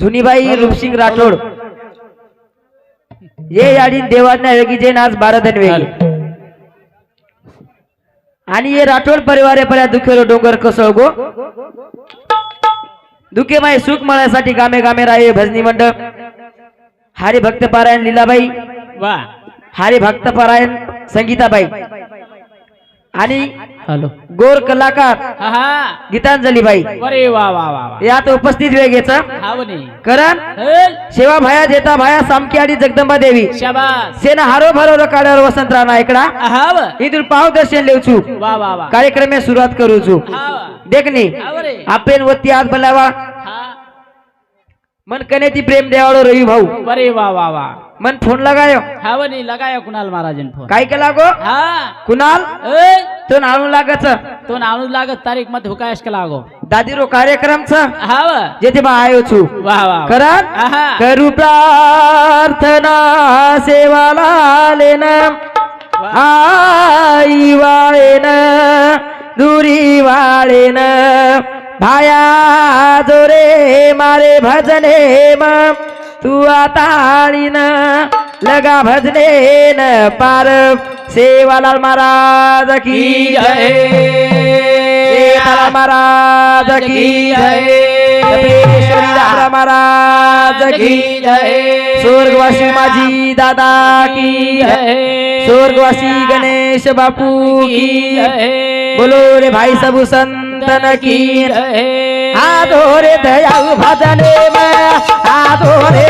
जुनीबाई रूपसिंग राठोड. ये याडी देवाज्ञा वेगी जे नाच बाराधन वेगी आणि ये राठोड परिवार पर्या दुखेलो डोंगर कसळ गो. दुखे माय सुख मळण्यासाठी गामे गामे राये भजनी मंडळ. हरी भक्त पारायण लीलाबाई. वा. हरी भक्त पारायण संगीताबाई. आणि हॅलो. गोर कलाकार. हा हा. गीतांजलीबाई अरे वा वा वा वा. यात उपस्थित वेगेचा हा म्हणे करण हल. सेवा भाया देता भाया सामकी आणि जगदंबा देवी. शाबास. सेना हारो भरो काड्यावर वसंत राणा इकडा इथून पाव दर्शन लेवचू वा वा वा. कार्यक्रमे सुरुवात करू छू. हा वा. देखनी हा रे आपण वती आज बोलावा. हा. मन कने ती प्रेम देवाळो रवी भाऊ. अरे वा वा वा. मन फोन लगायो। हा म्हणे लगाया कुणाल महाराजन फोन. काय केला गो? हा. कुणाल? ए तो नाणू लागच तो नाणूच लागत तारीखमध्ये हुकायश का लागो दादीरो कार्यक्रम छ हा जेथे बा आयो छू. वा वा वा. करण आहा. करू प्रार्थना सेवाला लेन. आई वाळेन दुरी वाळेन. भाया जोरे मारे भजने म तू आताळीन लगा भजने न पार. सेवालाल महाराज की जय. सेवालाल महाराज की जय. महाराज की जय. स्वर्गवासी माझी दादा की जय. स्वर्गवासी गणेश बापू की जय. बोलो रे भाई सबू संतन की आधो रे दयाळु भजने में आधो रे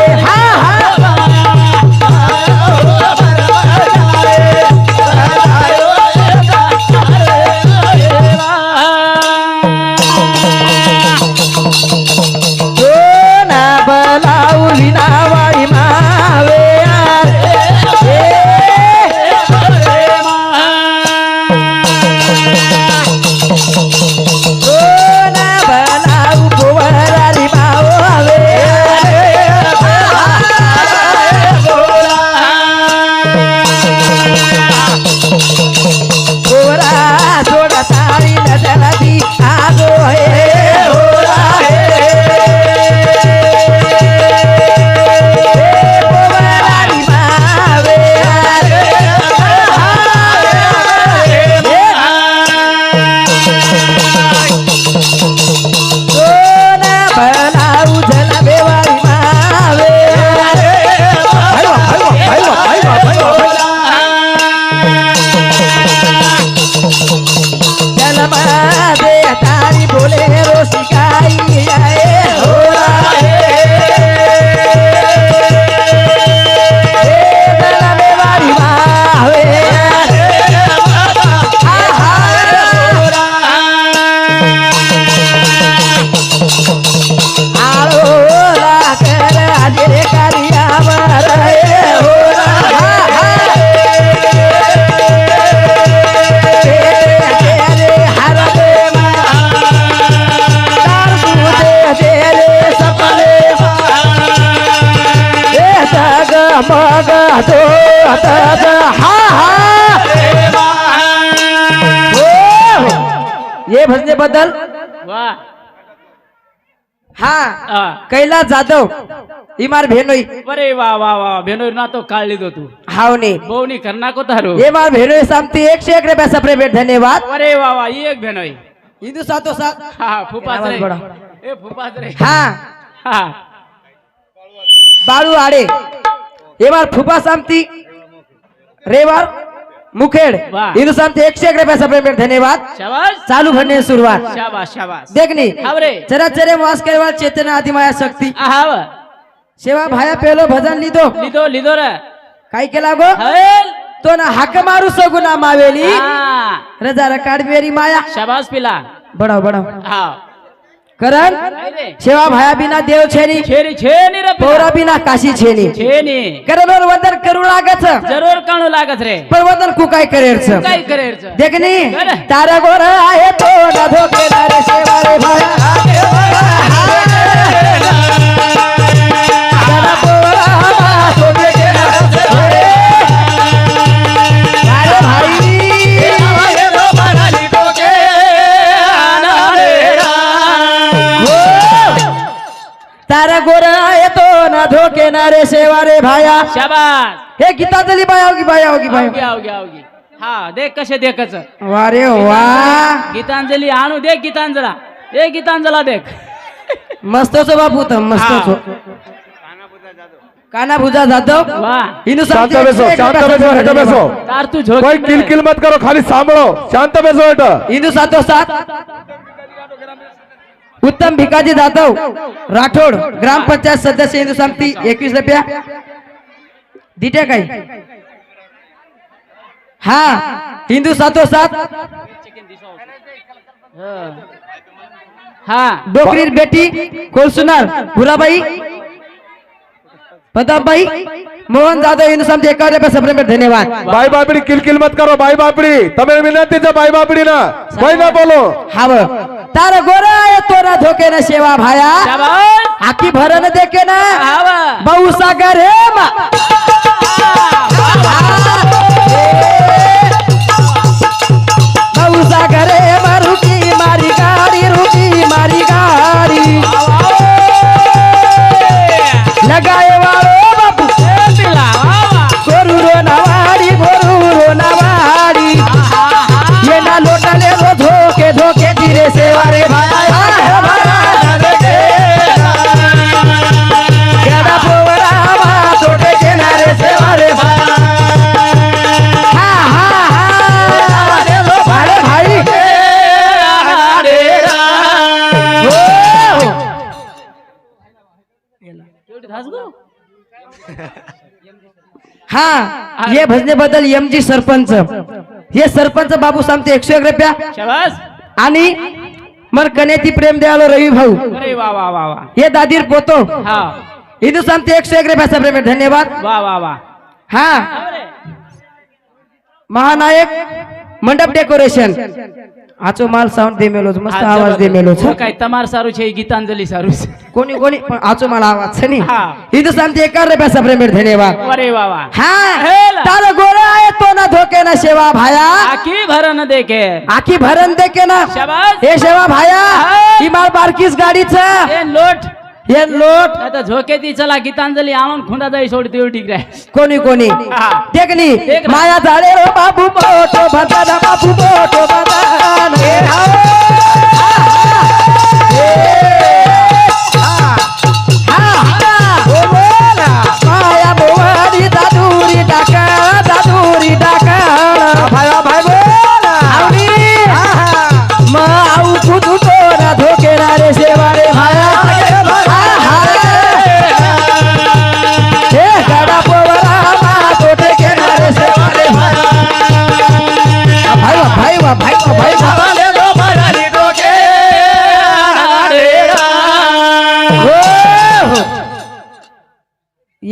बद्दल वा. हा. हा. कैलास जाधव इमार भेनोई. अरे वा वा वा भेनोर ना तो काढली दो तू. हावने. बोवनी करना को तारो. ये मार भेनोई सामती एकशे एक रुपया सप्रे भेट धन्यवाद. अरे वा वा ही एक भेनोय हिंदू सातो सात हा फुपास रे. ए फुपास रे. हा. हा. बाळू आडे. ये मार फुपा सामती रेवार मुखेड वाह. हिंदू सामती एकशे एक रुपया सप्रे भेट धन्यवाद. चालू भरणे सुरुवात. देखनी चरा चरे वास केवळ चेतना आदिमाया शक्ती. आहा व. सेवा भाया पेलो भजन लिदो. लिदो लिदो रे. काय केला गो? तो ना हाक मारू सगुना मावेली. रजा काढबेरी माया. शाबास पिला. बडा बडा हा. करण सेवा भाया बिना देव छेनी छेरी छेनी रे पौरा बिना काशी छेनी छेनी करबर वंदन करू लागच जरूर काणू लागत रे पण वंदन कु काय करेरच काय करेरच देखनी कर. तारा गोर आहे तो ना धोकेला रे सेवा रे भाया गोरा येतो ना धोके ना रे सेवा रे भाया शाबास हे गीतांजली बाया होगी बाया होगी बाया आवगी आवगी आवगी हा देख कसे देखच वा रे वा गीतांजली आणू देख गीतांजला ए गीतांजला देख मस्तच बापू तर मस्तच काना भुजा जाधव वा हिंदू शांत बेसो शांत बेसो हेठ बेसो तार तू कोई झोक किल किल मत करो खाली सांभळो शांत बेसो हेठ हिंदू सातो सात उत्तम भिकाजी जाधव राठोड ग्रामपंचायत सदस्य हिंदू समिती एकवीस रुपया. दिट्या काही? हा हिंदू सातो सात. हा डोकरी बेटी कोलसुनार भुलाबाई प्रतापबाई मोहन जाधव हिंदू समिती एका रुपया सप्रेम धन्यवाद. बाई बापडी किलकिल मत करो बाई बापडी तमिळ विनंतीचं बाई बापडी ना कोई ना बोलो. हा तार गोरा! ना धोके ना सेवा भाया. आखी भरण देके ना. भाऊ सागर हे सागर हे मारी गाडी रुकी मारी गाडी. लगाए वाळो बापू. गोरू रो नावाडी गोरू रो नावाडी. ये ना लोटाले रो धोके धोके धीरे सेवा रे भाया हा ये भजने बद्दल एम जी सरपंच. हे सरपंच बाबू सांगते एकशे एक रुपया. आणि मग कनेती प्रेम द्यालो रवी भाऊ. हे दादीर पोतो. हा. हिंदू सांगते एकशे एक रुपया सप्रेम धन्यवाद. वा वा वा. हा. महानायक मंडप डेकोरेशन. આચો માલ સાઉન્ડ દે મેલો છે મસ્ત આવાજ દે મેલો છે કાઈ તમાર સારું છે એ ગીતાંજલિ સારું છે કોની કોની પણ આચો માલ આવાજ છે ને હિન્દુસ્તાન થી એકાર રે પૈસા પ્રેમેર ધેને વા અરે વાહ વાહ હા તારો ગોળો આયે તો ના ધોકે ના સેવા ભાયા આખી ભરન દેખે આખી ભરન દેખે ના શાબાશ એ સેવા ભાયા ઈ માર બારકીસ ગાડી છે એ લોટ हे लोट आता झोकेती चला गीतांजली आणून खुंडा जाई सोडती उलटी काय कोणी कोणी? ना. माया झाले रो बाबू मोठो बाबू मोठो. हा,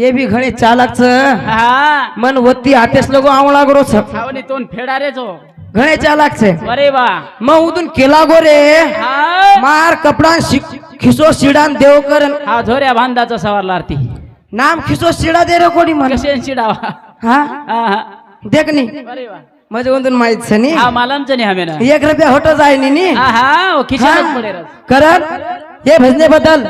ये भी घणे चालक હા मन वत्ती हातेस लोक आवळा गरो छ ખાવાની તોન ફેડા રે છો घणे चालक છે અરે વાહ मग उदून केला गो रे હા मार कपडा खिसो शिडान देव करन हा झोऱ्या बांधाचा सवारला आरती नाम खिसो शिडा दे रे कोणी म्हण कशेन शिडावा हा हा हा देख नी अरे वा म्हणजे उदून माहित छ नी हा मालमच नाही हमें ना एक रुपया होट जाय नी नी हा हा ओ खिशात पडे रस करण हे भजने बद्दल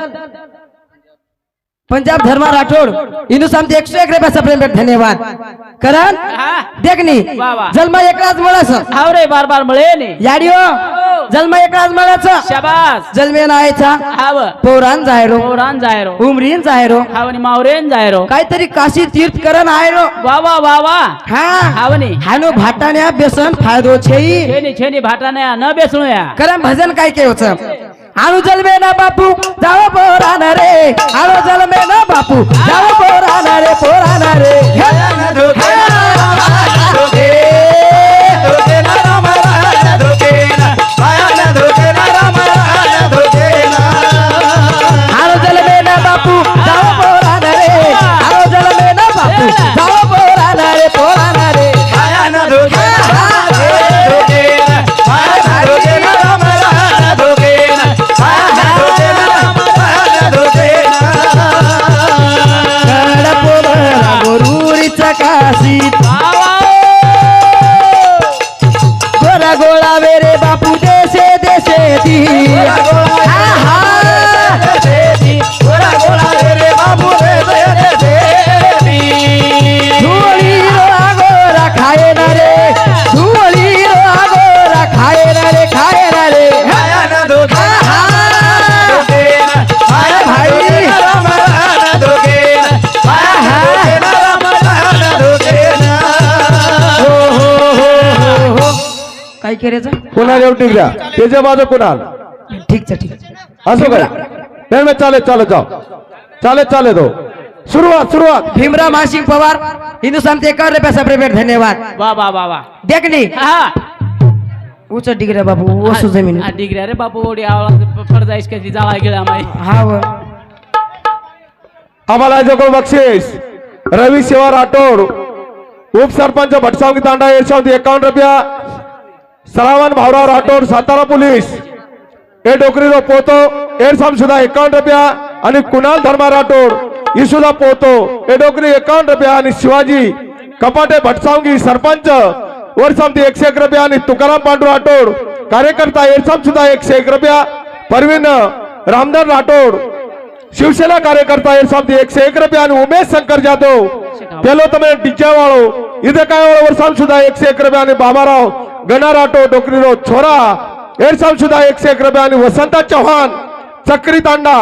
पंजाब धर्मा राठोड हिंदू सामते एकशे एक रुपया सप्रेम भेट धन्यवाद। करण हा? देखनी. जन्म एकलाच मळस। हाव रे बार बार मळे ने। याडिओ जन्म एकलाच मळाच शाबास। जन्मे नायचा। हाव। पौराण जायरो। पोरान जायरो। उमरीन जायरो। हावनी मावरेन जायरो। काहीतरी काशी तीर्थ करण आयरो। वा वा वा वा। हा? हावनी हानो भाटाण्या बेसन फायदो छेई। छेनी छेनी भाटाने न बेसणू या करम भजन काय के होच आणू जलमे ना बापू जाव पोरान रे आणू जलमे ना बापू जाव पोरान रे पोरान रे कुणाल टिकल्या. त्याच्या बाजू कुणाल ठीक आहे ठीक असो काय नाही नाही चालेल चालेल जाओ. चालेल चालेल दो सुरुवात सुरुवात. भीमराव मासिंग पवार हिंदुस्तान ते रुपया सेपरेट धन्यवाद. वा वा वा वा. देखनी हा. उच डिग्रे बाबू वसू जमीन. हा, ओढी कधी जाळा गेला माई. हा व. आम्हाला जो बक्षीस. रवी शिवा राठोड उपसरपंच भटसावंगी तांडा यशवंती एकावन्न रुपया. सलामान भावराव राठोड सातारा पोलीस. हे डोकरीला पोहतो हे सुद्धा एकावन्न रुपया आणि कुणाल धर्मा राठोड ही सुद्धा पोहतो हे डोकरी एकावन्न रुपया आणि शिवाजी कपाटे भटसावंगी सरपंच. वरसामती एकशे एक रुपया आणि तुकाराम पांडू राठोड. कार्यकर्ता एरसाम सुद्धा एकशे एक रुपया परवीन रामधर राठोड. शिवसेना कार्यकर्ता एरसामती एकशे एक रुपया आणि उमेश शंकर जाधव. पेलो तुम्ही डिच्या वाळो. इथं काय वरसाम सुद्धा एकशे एक रुपया आणि बाबाराव. गणाराटो डोकरीरो छोरा एरसाल सुद्धा एकशे एक रबे आणि वसंत चव्हाण चक्री तांडा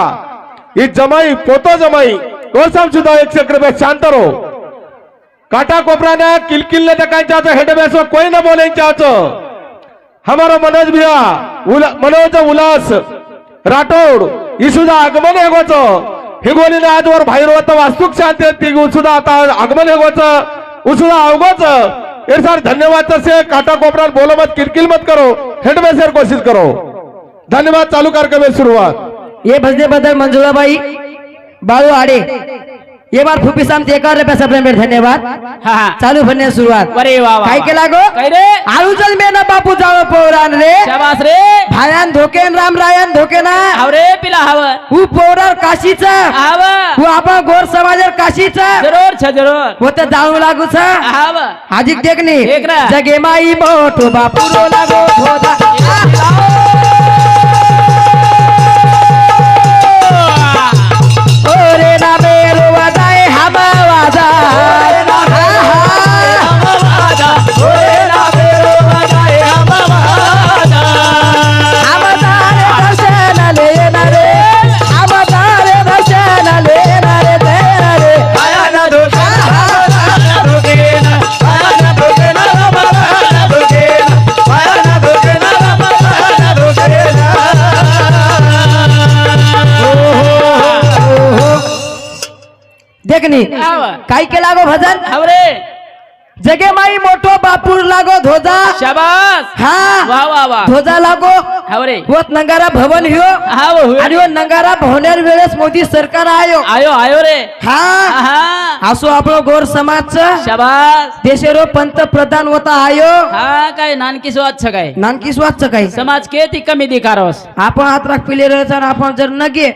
ही जमाई पोतो जमाई कोरसाम सुद्धा एकशे एक रबे शांतरो काटा कोपराने किलकिल्ले हेड हेडबॅस कोई न बोलेंच्या हमारो मनोज भिया मनोज उल्हास राठोड ही सुद्धा आगमन हेगोच हिगोलीने आजवर बाहेर होतं वास्तुक शांती सुद्धा आता आगमन हेगोच उसुद्धा अवगोच. हे सर धन्यवाद तसे काटा कोपरा बोलो मत किरकिल मत करो हेड में सर कोशिश करो। धन्यवाद चालू कार्यक्रम में शुरुआत। ये भजने बदल भाई बाळू आडे। ये बार फुपी सामते एकावन्न रुपया सेपरेट धन्यवाद। हा हा। चालू भन्ने सुरुवात अरे वा वा काय वा. केला गो काय रे? आळू चल मेना बापू जाव पोरान रे। शाबास रे। भायान धोकेन राम रायन धोकेना हाव रे पिला हाव। हु पोरार काशीचा हाव। हु आपण गोर समाजर काशीचा जरूर छ जरूर। होते जाऊ लागू छ हाव। आजिक देखनी। देख ना. जगे माई मोठो बापू रो लागो। काय केला गो भजन? अरे रे जगे माई मोठो बापूर लागो धोजा. शाबास. हा. वा वा वा. धोजा लागो. हाव रे होत नंगारा भवन ह्यो. हाव. आणि नंगारा भवनेर वेळेस मोदी सरकार आयो. आयो आयो रे. हा. हा असो आपलो गोर समाजचं. शाबास. देशेरो पंतप्रधान होता आयो. हा काय नानकी स्वाद काय? नानकी स्वादचं काही समाज के ती कमी दिकारोस? आपण हात राख पिले राहायचं आणि आपण जर न गे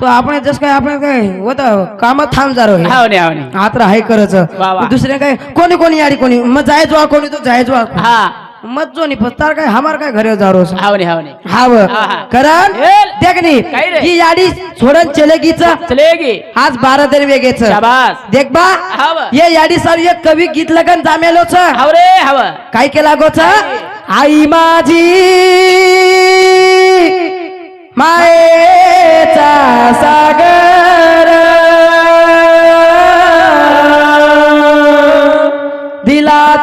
तो आपण जस काय आपण काय होत काम थांब जा रो हाव ने हाव ने. हात राहाय करच. वा वा. दुसरे काय कोणी कोणी याडी कोणी? मग जायचो कोणी तो? जायचो हा. मत जो नाही पत्तार काय? हमार काय घरे जा रोज हाव ने हाव हा, हा. करण हेल. देखनी काय रे? ही याडी सोडन चलेगीच चलेगी आज बारा दर वेगेच. शाबास. देख बा हाव ये याडी सर एक कवी गीत लगन जामेलो छ हाव रे हाव. काय केला गो छ आई माझी मायेचा सागर.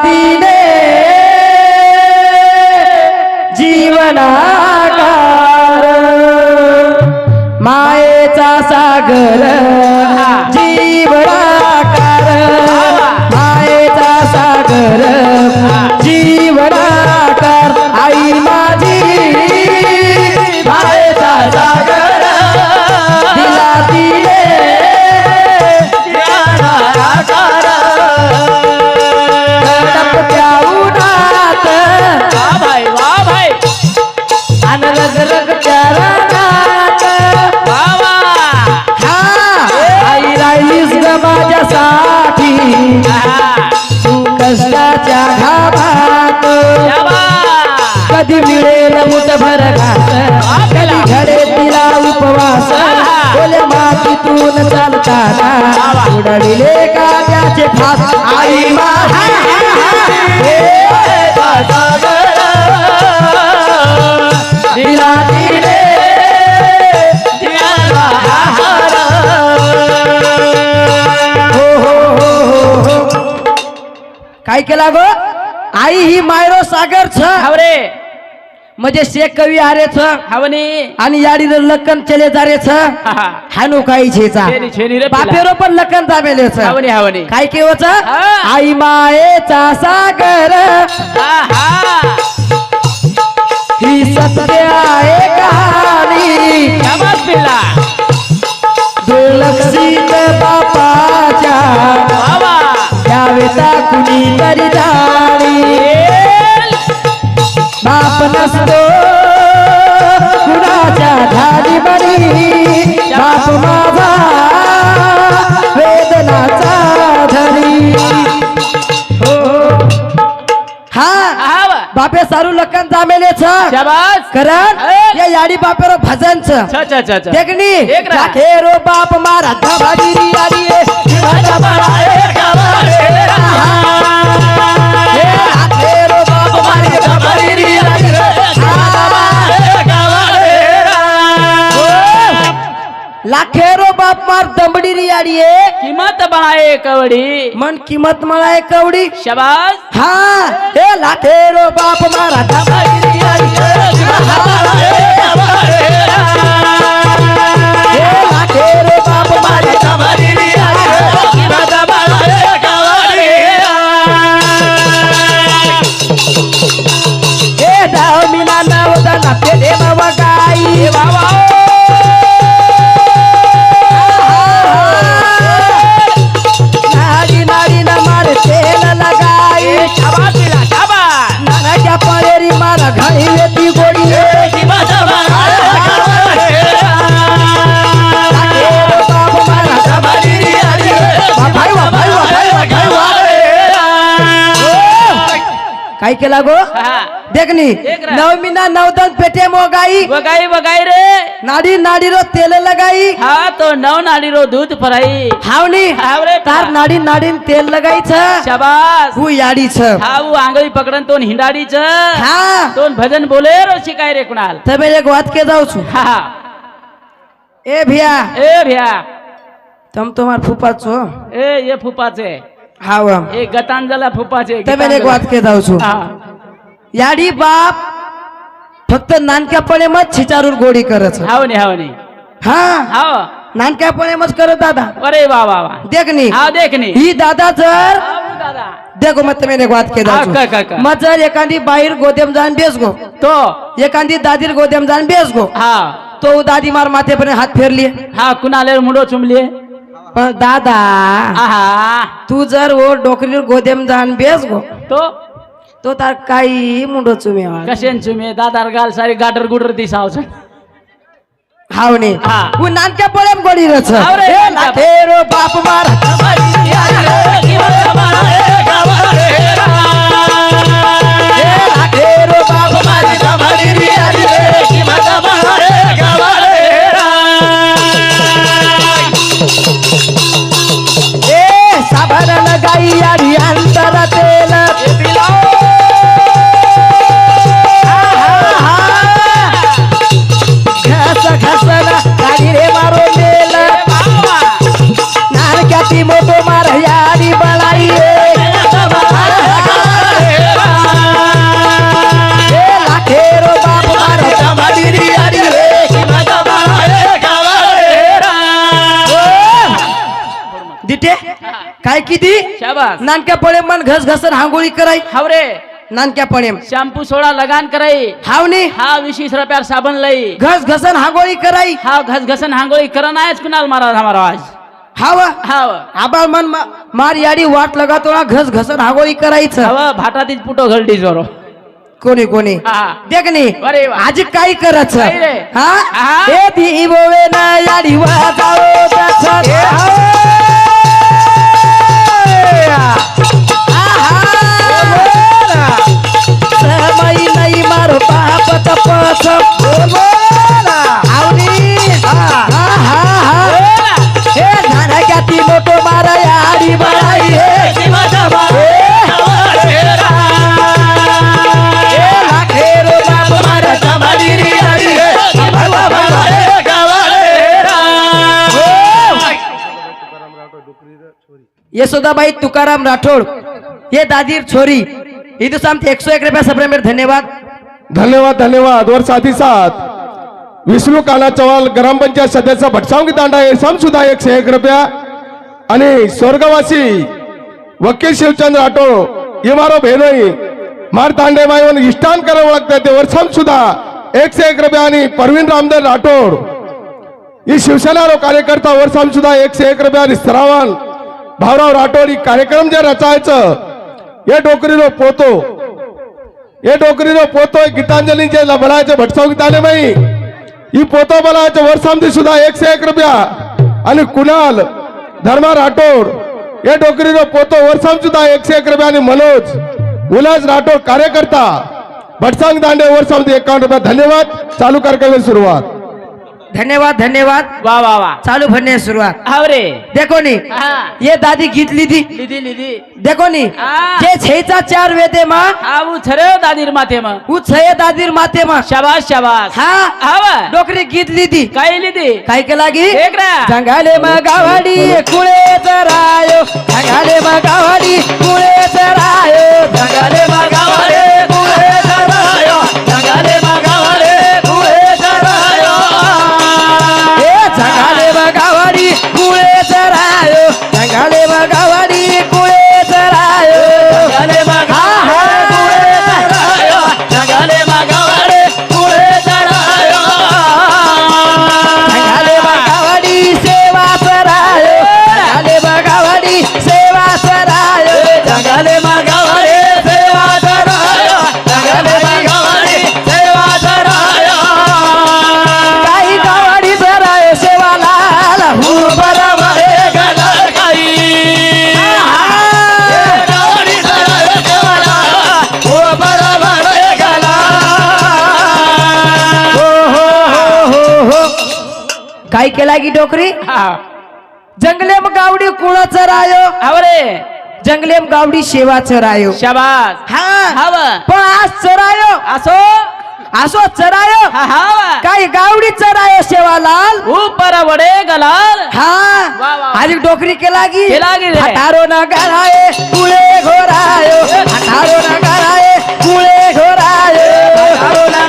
तिने जीवनाकार. मायेचा सागर. जीवनाकार. मातीतून उडविले का त्याचे फास आई दिला हो, हो, हो, काय केला गो? आई ही मायरो सागर छ रे म्हणजे शेख कवी आरेच. हावनी. आणि याडी लक्कन चले जारेच. हा, हा. हानू काही छेचा छेनी रे. बापेरो पण लक्कन जामेलेच हावनी हावनी. काय केवच? हा. आई मायेचा सागर. हा सत्य आहे कहाणी. शाबास दुर्लक्षित बापाच्या. बाबा. द्यावेता कुणी तरी जाणी बाप नसतो कुणाच्या बाप माझा वेदनाचा धरी हो हा। हाव बापे सारू लखन जामेले शाबास। करण हे. या याडी बापेरो भजन छ। छ छ छ छ। देखनी. खेरो बाप मारा धबाडी री आडी ए। शिवाजा बाळा ए। कवडी. मन किंमत मला कवडी. शाबास. हा हे लाखेरो बाप मारा. केला गो? देखनी नवमीना नवदन पेटे मोगाई वगाई वगाई रे. नाडी नाडी रो तेल लगाई. हा तो नव नाडी रो दूध पराई हावनी हावरे तार नाडी नाडी तेल लगाई छ शाबाश हु याडी छ हा हु आंगळी पकडन तोन हिंडाडी छ हा. तोन भजन बोले रो शिकाय रे कुणाल. तबे एक बात के जाऊ छु. हा ए भैया. ए भैया. तुम तुम्हार फूफा छो ए ये फूफा छे હા આમ ए गतांजला फुपाचे તમે એક વાત કે જાઉં છું हा याडी बाप फक्त नानक्यापणे मत छिचारून गोडी करत छ. हावनी हावनी हा हाव नानक्यापणे मत करत दादा अरे वा वा वा देखनी हा देखनी ही दादा जर हाव दादा देखो मग तुम्ही एक વાત કે हा, જાઉં काय, છું काय, काय? मग जर एखादी बाहेर गोदेम जाऊन बेस गो तो एखादी दादीर गोदेम जाऊन बेस गो हा तो दादी मार माथेपर्यंत हात फेरली हा कुणाले मुंडो चुमले पण दादा आहा. तू जर ओ डोकरीवर गोदेम जाऊन बेस गो. तो? तो तार काही मुंडो चुमे कशेन चुमे? दादार गाल सारी गाटर गुटर दिसावच हावणे हा. तू नानक्या पळेम गोडी रच. हाव रे, ए नानक्या. लाखेरो बाप मार. बाप काय किती? शाबास. नानक्या पळे मन घस घसन हांगोळी कराई. हावरे नानक्या पळे शॅम्पू सोडा लगान कराई. हावनी हा वीस रुपयार साबण लई. घस घसन हांगोळी कराई. हा घस घसन हांगोळी करन आहेच कुणाल महाराज हमारा आज. हाव? हाव. आबा मन मा- मार याडी वाट लगातो ना घस घसन हांगोळी करायचं. हव भाटातीच पुटो घलटी जोरो. कोणी कोणी? हा. देखनी अरे वा. आज काय करत काय रे? हा? हा? ए ती बोवे ना याडी त्याच. यशोदाबाई तुकाराम राठोड ये दादीर छोरी हिंदुस्तान एकशे एक रुपया सप्रेमेर धन्यवाद. धन्यवाद धन्यवाद वर साथी साथ. विष्णू काना चव्हाण ग्रामपंचायत सदस्य भटसावंगी तांडा हे सम सुद्धा एकशे एक रुपया. आणि स्वर्गवासी वकील शिवचंद्र राठोड इमारो भेनोई मार तांडे मायवन इष्टान करावं लागतं ते वर्षम सुद्धा एकशे एक रुपया. आणि परवीन रामदेव राठोड ही शिवसेना कार्यकर्ता वर्षाम सुद्धा एकशे एक रुपया. आणि श्रावण भाऊराव राठोड ही कार्यक्रम जे रचायचं हे डोकरीलो पोतो हे डोकरीलो पोतो गीतांजलीचे बनायचे भटसाव गीताने माई ही पोतो बनायचे वर्षामध्ये सुद्धा एकशे एक रुपया. आणि कुणाल धर्मा राठोड हे डोकरीलो पोतो वर्षाम सुद्धा एकशे एक रुपया आणि मनोज उल्हास राठोड कार्यकर्ता. भटसांग दांडे वर्षामध्ये एकावन्न रुपया. धन्यवाद. चालू कार्यक्रमाची सुरुवात. धन्यवाद धन्यवाद. वा वा वा. चालू भरने सुरुवात. हाव रे. देखो नी हा. ये दादी गीत लिधी लिदी लिदी देखो नी हा. जे छेचा चार वेदे मा हा उछरे दादीर माथे मग उ छये दादीर माते मा. शाबास शाबास. हा. हाव. डोकरी गीत लिधी काय लिदी काय के लागी एक रा. जंगाले मगावाडी कुळे चरायो जंगाले मगावाडी कुळे चरायो जंगाले कुळे केला की डोकरी हा. जंगलेम गावडी कुळ चरायो हाव रे जंगलेम गावडी सेवा चरायो शाबास. हा. हाव पण आज चरायो असो? असो चरायो हा हाव काय गावडी चरायो सेवालाल ऊपर वडे गलाल. हा. आज डोकरी केला की. हटारो न गराये कुळे घोरायो. हटारो न गराये कुळे घोरायो. हटारो न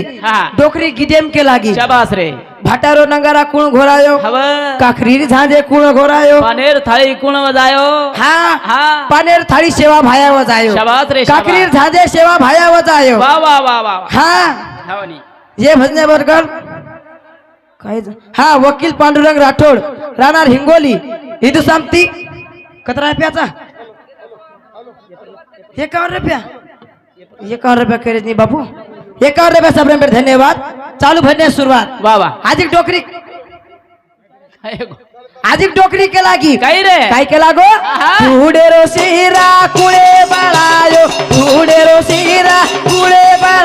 हा. डोकरी गिदेम के लागी। शाबास रे. भाटारो नगारा कुण घोरायो? हव. काखरी झांजे कुण घोरायो? पानेर थाळी कुण वजायो? हा. हा. पानेर थाळी सेवा भाया वजायो. शाबास रे शाबास. झांजे सेवा भाया वजायो. वा वा वा वा. हा. ये भजने बरकर. काय हा वकील पांडुरंग राठोड राहणार हिंगोली. हिंदू सामती कतरा रुपयाचा? एकावन्न रुपया. एकावन्न रुपया करेच नाही बापू. एकावन्न रुपया सबरे धन्यवाद। चालू भरण्यास सुरुवात वा वा आजिक डोकरी ऐगो. आजिक डोकरी केला की काय रे। काय केला गो. पुढे रो शिरा कुळे बळायो पुढे रो शिरा कुळे बळायो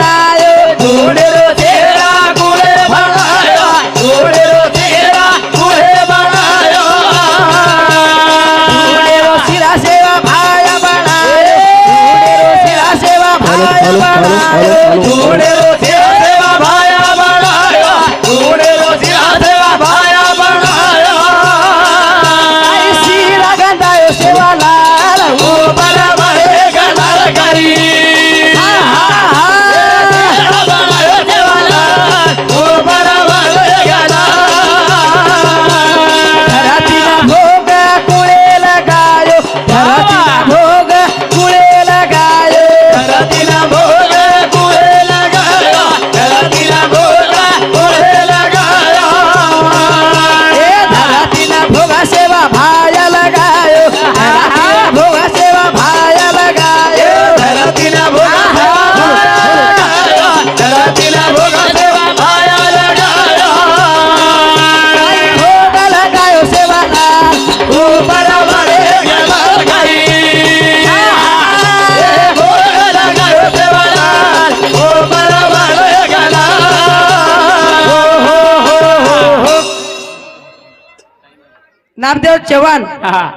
नामदेव चव्हाण. हा.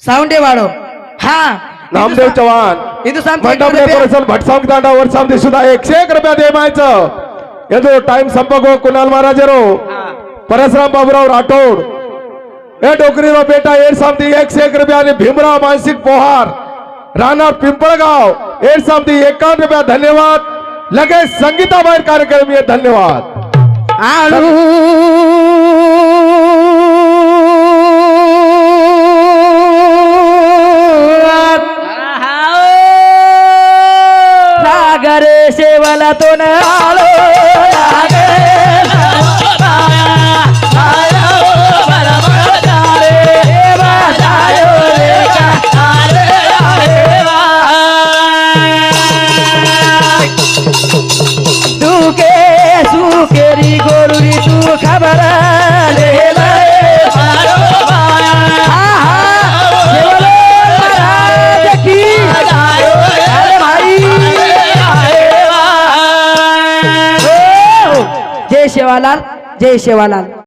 सावंडे वाडो हा. नामदेव चव्हाण. हिंदुस्थान भटसाम तांडा वर्षामध्ये सुद्धा एकशे एक रुपया दे मायचं येतो टाइम संपक हो कुणाल महाराजरो. परसराम बाबूराव राठोड. हे डोकरीरो बेटा एड सामती एकशे एक रुपया आणि भीमराव मानसिक पोहार. राहणार पिंपळगाव. एड सामती एकावन्न रुपया धन्यवाद. लगेच संगीता बाहेर कार्यक्रम धन्यवाद. सागरे शेवाला शेवालाल जय शेवालाल.